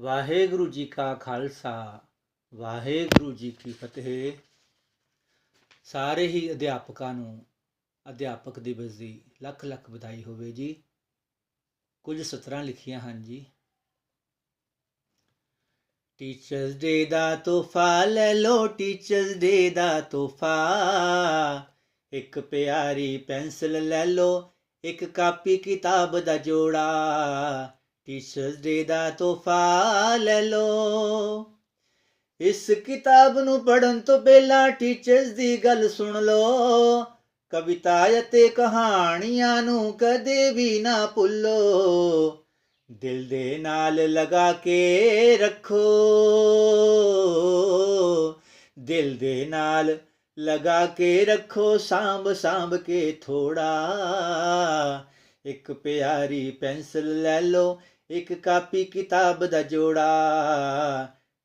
ਵਾਹਿਗੁਰੂ ਜੀ ਕਾ ਖਾਲਸਾ, ਵਾਹਿਗੁਰੂ ਜੀ ਕੀ ਫਤਿਹ। ਸਾਰੇ ਹੀ ਅਧਿਆਪਕਾਂ ਨੂੰ, ਅਧਿਆਪਕ ਦਿਵਸ ਦੀ ਲੱਖ ਲੱਖ ਵਧਾਈ ਹੋਵੇ ਜੀ। ਕੁਝ ਸਤਰਾਂ ਲਿਖੀਆਂ ਹਨ ਜੀ। ਟੀਚਰਸ ਡੇ ਦਾ ਤੋਹਫਾ ਲੈ ਲੋ ਟੀਚਰਸ ਡੇ ਦਾ ਤੋਹਫਾ। ਇੱਕ ਪਿਆਰੀ ਪੈਨਸਲ ਲੈ ਲੋ ਇੱਕ ਕਾਪੀ ਕਿਤਾਬ ਦਾ ਜੋੜਾ। ਟੀਚਰਸ ਡੇ ਦਾ ਤੋਹਫਾ ਲੈ ਲੋ ਇਸ ਕਿਤਾਬ ਨੂੰ ਪੜਨ ਤੋਂ ਪਹਿਲਾਂ ਟੀਚਰਸ ਦੀ ਗੱਲ ਸੁਣ ਲੋ ਕਵਿਤਾ ਅਤੇ ਕਹਾਣੀਆਂ ਨੂੰ ਕਦੇ ਵੀ ਨਾ ਭੁੱਲੋ। ਦਿਲ ਦੇ ਨਾਲ ਲਗਾ ਕੇ ਰੱਖੋ। ਦਿਲ ਦੇ ਨਾਲ ਲਗਾ ਕੇ ਰੱਖੋ, ਸਾਂਭ ਸਾਂਭ ਕੇ ਥੋੜਾ ਇੱਕ ਪਿਆਰੀ ਪੈਨਸਲ ਲੈ ਲਓ ਇੱਕ ਕਾਪੀ ਕਿਤਾਬ ਦਾ ਜੋੜਾ।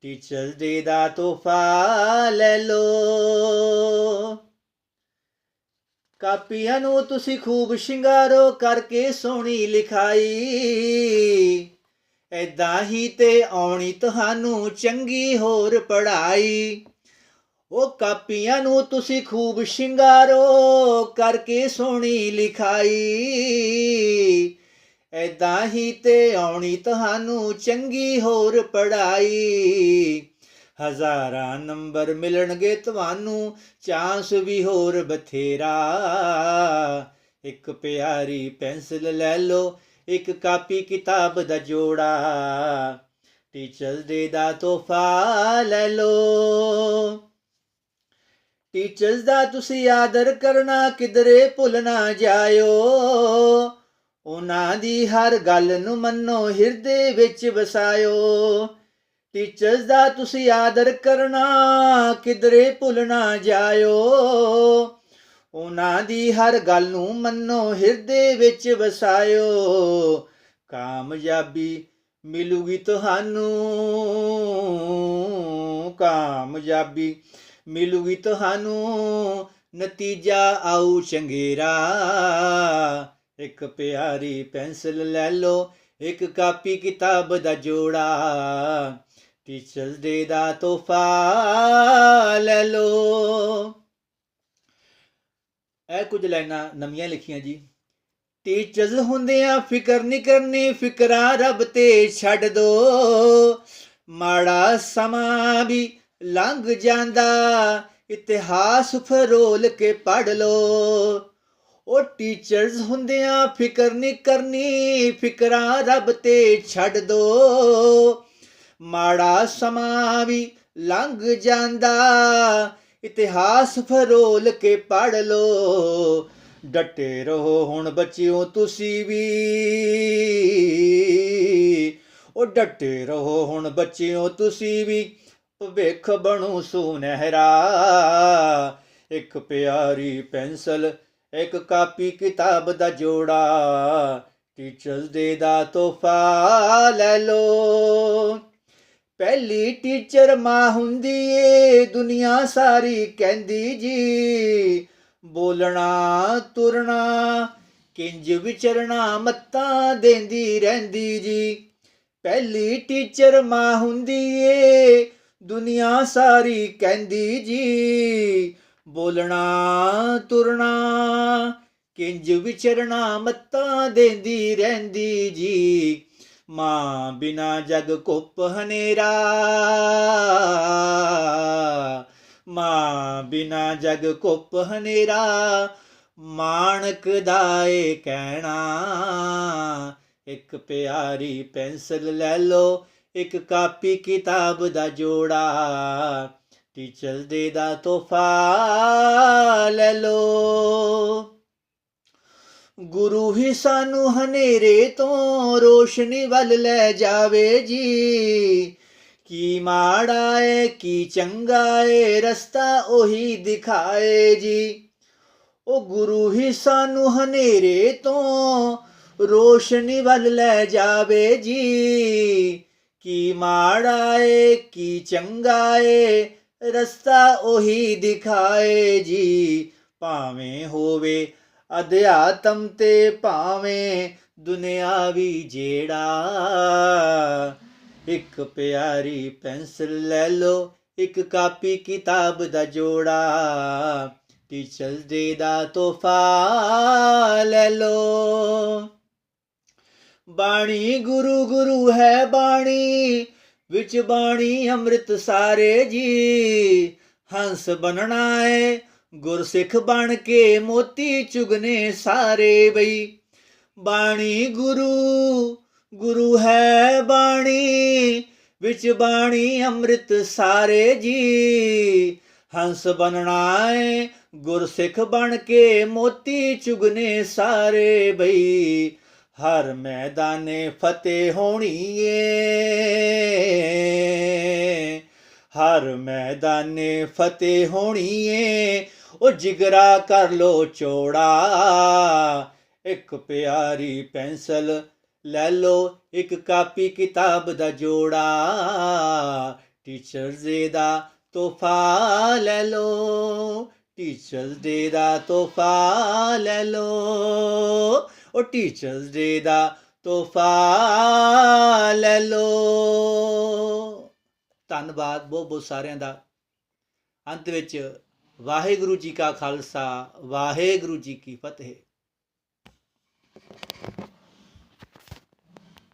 ਟੀਚਰ ਡੇ ਦਾ ਤੋਹਫਾ ਲੈ ਲਓ। ਕਾਪੀਆਂ ਨੂੰ ਤੁਸੀਂ ਖੂਬ ਸ਼ਿੰਗਾਰੋ ਕਰਕੇ ਸੋਹਣੀ ਲਿਖਾਈ। ਐਦਾਂ ਹੀ ਤੇ ਆਉਣੀ ਤੁਹਾਨੂੰ ਚੰਗੀ ਹੋਰ ਪੜ੍ਹਾਈ। ਉਹ ਕਾਪੀਆਂ ਨੂੰ ਤੁਸੀਂ ਖੂਬ ਸ਼ਿੰਗਾਰੋ ਕਰਕੇ ਸੋਹਣੀ ਲਿਖਾਈ। ਐਦਾਂ ਹੀ ਤੇ ਆਉਣੀ ਤੁਹਾਨੂੰ ਚੰਗੀ ਹੋਰ ਪੜ੍ਹਾਈ। ਹਜ਼ਾਰਾਂ ਨੰਬਰ ਮਿਲਣਗੇ ਤੁਹਾਨੂੰ, ਚਾਂਸ ਵੀ ਹੋਰ ਬਥੇਰਾ। ਇੱਕ ਪਿਆਰੀ ਪੈਨਸਲ ਲੈ ਲਓ, ਇੱਕ ਕਾਪੀ ਕਿਤਾਬ ਦਾ ਜੋੜਾ। ਟੀਚਰਸ ਡੇ ਦਾ ਤੋਹਫਾ ਲੈ ਲਓ। ਟੀਚਰਸ ਦਾ ਤੁਸੀਂ ਆਦਰ ਕਰਨਾ, ਕਿਧਰੇ ਭੁੱਲ ਨਾ ਜਾਇਓ। ਉਹਨਾਂ ਦੀ ਹਰ ਗੱਲ ਨੂੰ ਮੰਨੋ, ਹਿਰਦੇ ਵਿੱਚ ਵਸਾਇਓ। ਟੀਚਰਸ ਦਾ ਤੁਸੀਂ ਆਦਰ ਕਰਨਾ, ਕਿਧਰੇ ਭੁੱਲ ਨਾ ਜਾਇਓ। ਉਹਨਾਂ ਦੀ ਹਰ ਗੱਲ ਨੂੰ ਮੰਨੋ, ਹਿਰਦੇ ਵਿੱਚ ਵਸਾਇਓ। ਕਾਮਯਾਬੀ ਮਿਲੂਗੀ ਤੁਹਾਨੂੰ, ਕਾਮਯਾਬੀ ਮਿਲੂਗੀ ਤੁਹਾਨੂੰ। ਨਤੀਜਾ ਆਉ ਚੰਗੇਰਾ। ਇੱਕ ਪਿਆਰੀ ਪੈਨਸਲ ਲੈ ਲਓ, ਇੱਕ ਕਾਪੀ ਕਿਤਾਬ ਦਾ ਜੋੜਾ। ਟੀਚਰਸ ਡੇ ਦਾ ਤੋਹਫਾ ਲੈ ਲਓ। ਇਹ ਕੁਝ ਲਾਈਨਾਂ ਨਵੀਆਂ ਲਿਖੀਆਂ ਜੀ। ਟੀਚਰਸ ਹੁੰਦਿਆਂ ਫਿਕਰ ਨਹੀਂ ਕਰਨੀ, ਫਿਕਰਾਂ ਰੱਬ ਤੇ ਛੱਡ ਦੋ। ਮਾੜਾ ਸਮਾਂ ਵੀ ਲੰਘ ਜਾਂਦਾ, ਇਤਿਹਾਸ ਫਰੋਲ ਕੇ ਪੜ ਲੋ ਉਹ ਟੀਚਰਸ ਹੁੰਦਿਆਂ ਫਿਕਰ ਨਹੀਂ ਕਰਨੀ, ਫਿਕਰਾਂ ਰੱਬ ਤੇ ਛੱਡ ਦੋ। ਮਾੜਾ ਸਮਾਂ ਵੀ ਲੰਘ ਜਾਂਦਾ, ਇਤਿਹਾਸ ਫਰੋਲ ਕੇ ਪੜ ਲੋ। ਡਟੇ ਰਹੋ ਹੁਣ ਬੱਚਿਓ ਤੁਸੀਂ ਵੀ। ਉਹ ਡਟੇ ਰਹੋ ਹੁਣ ਬੱਚਿਓ ਤੁਸੀਂ ਵੀ, ਭਵਿੱਖ ਬਣੂ ਸੁਨਹਿਰਾ ਇੱਕ ਪਿਆਰੀ ਪੈਨਸਲ ਇੱਕ ਕਾਪੀ ਕਿਤਾਬ ਦਾ ਜੋੜਾ, ਟੀਚਰ ਡੇ ਦਾ ਤੋਹਫਾ ਲੈ ਲੋ। ਪਹਿਲੀ ਟੀਚਰ ਮਾਂ ਹੁੰਦੀ ਏ, ਦੁਨੀਆ ਸਾਰੀ ਕਹਿੰਦੀ ਜੀ। ਬੋਲਣਾ ਤੁਰਨਾ ਕਿੰਜ ਵਿਚਰਨਾ, ਮੱਤਾਂ ਦੇਂਦੀ ਰਹਿੰਦੀ ਜੀ। ਪਹਿਲੀ ਟੀਚਰ ਮਾਂ ਹੁੰਦੀ ਏ, ਦੁਨੀਆ ਸਾਰੀ ਕਹਿੰਦੀ ਜੀ। ਬੋਲਣਾ ਤੁਰਨਾ ਕਿੰਜ ਵਿਚਰਨਾ ਮੱਤਾਂ ਦੇਂਦੀ ਰਹਿੰਦੀ ਜੀ। ਮਾਂ ਬਿਨਾ ਜਗ ਕੁੱਪ ਹਨੇਰਾ। ਮਾਂ ਬਿਨਾ ਜਗ ਕੁੱਪ ਹਨੇਰਾ। ਮਾਣਕ ਦਾ ਏ ਕਹਿਣਾ, ਇੱਕ ਪਿਆਰੀ ਪੈਨਸਲ ਲੈ ਲਓ, ਇੱਕ ਕਾਪੀ ਕਿਤਾਬ ਦਾ ਜੋੜਾ। ਟੀਚਰ ਦੇ ਦਾ ਤੋਹਫਾ ਲੈ ਲੋ। ਗੁਰੂ ਹੀ ਸਾਨੂੰ ਹਨੇਰੇ ਤੋਂ ਰੋਸ਼ਨੀ ਵੱਲ ਲੈ ਜਾਵੇ ਜੀ। ਕੀ ਮਾੜਾ ਏ, ਕੀ ਚੰਗਾ ਏ, ਰਸਤਾ ਉਹੀ ਦਿਖਾਏ ਜੀ। ਉਹ ਗੁਰੂ ਹੀ ਸਾਨੂੰ ਹਨੇਰੇ ਤੋਂ ਰੋਸ਼ਨੀ ਵੱਲ ਲੈ ਜਾਵੇ ਜੀ। ਕੀ ਮਾੜਾ ਏ, ਕੀ ਚੰਗਾ ਏ ਰਸਤਾ ਉਹੀ ਦਿਖਾਏ ਜੀ, ਭਾਵੇਂ ਹੋਵੇ ਅਧਿਆਤਮ ਤੇ ਭਾਵੇਂ ਦੁਨਿਆਵੀ ਜਿਹੜਾ ਇੱਕ ਪਿਆਰੀ ਪੈਨਸਲ ਲੈ ਲਓ, ਇੱਕ ਕਾਪੀ ਕਿਤਾਬ ਦਾ ਜੋੜਾ, ਟੀਚਰਸ ਦੇ ਦਾ ਤੋਹਫਾ ਲੈ ਲਓ। ਬਾਣੀ ਗੁਰੂ ਗੁਰੂ ਹੈ ਬਾਣੀ ਵਿੱਚ ਬਾਣੀ ਅੰਮ੍ਰਿਤ ਸਾਰੇ ਜੀ। ਹੰਸ ਬਣਨਾ ਏ, ਗੁਰਸਿੱਖ ਬਣ ਕੇ ਮੋਤੀ ਚੁਗਨੇ ਸਾਰੇ ਬਈ। ਬਾਣੀ ਗੁਰੂ ਗੁਰੂ ਹੈ ਬਾਣੀ, ਵਿੱਚ ਬਾਣੀ ਅੰਮ੍ਰਿਤ ਸਾਰੇ ਜੀ। ਹੰਸ ਬਣਨਾ ਏ, ਗੁਰਸਿੱਖ ਬਣ ਕੇ ਮੋਤੀ ਚੁਗਨੇ ਸਾਰੇ ਬਈ। ਹਰ ਮੈਦਾਨੇ ਫਤਿਹ ਹੋਣੀ ਏ ਹਰ ਮੈਦਾਨੇ ਫਤਿਹ ਹੋਣੀ ਏ ਉਹ ਜਿਗਰਾ ਕਰ ਲੋ ਚੋੜਾ। ਇੱਕ ਪਿਆਰੀ ਪੈਨਸਲ ਲੈ ਲੋ, ਇੱਕ ਕਾਪੀ ਕਿਤਾਬ ਦਾ ਜੋੜਾ। ਟੀਚਰਸ ਡੇ ਦਾ ਤੋਹਫਾ ਲੈ ਲੋ ਟੀਚਰਸ ਡੇ ਦਾ ਤੋਹਫਾ ਲੈ ਲੋ। ਉਹ ਟੀਚਰਸ ਡੇ ਦਾ ਤੋਹਫਾ ਲੈ ਲੋ ਧੰਨਵਾਦ ਬਹੁਤ ਬਹੁਤ ਸਾਰਿਆਂ ਦਾ। ਅੰਤ ਵਿੱਚ ਵਾਹਿਗੁਰੂ ਜੀ ਕਾ ਖਾਲਸਾ, ਵਾਹਿਗੁਰੂ ਜੀ ਕੀ ਫਤਿਹ।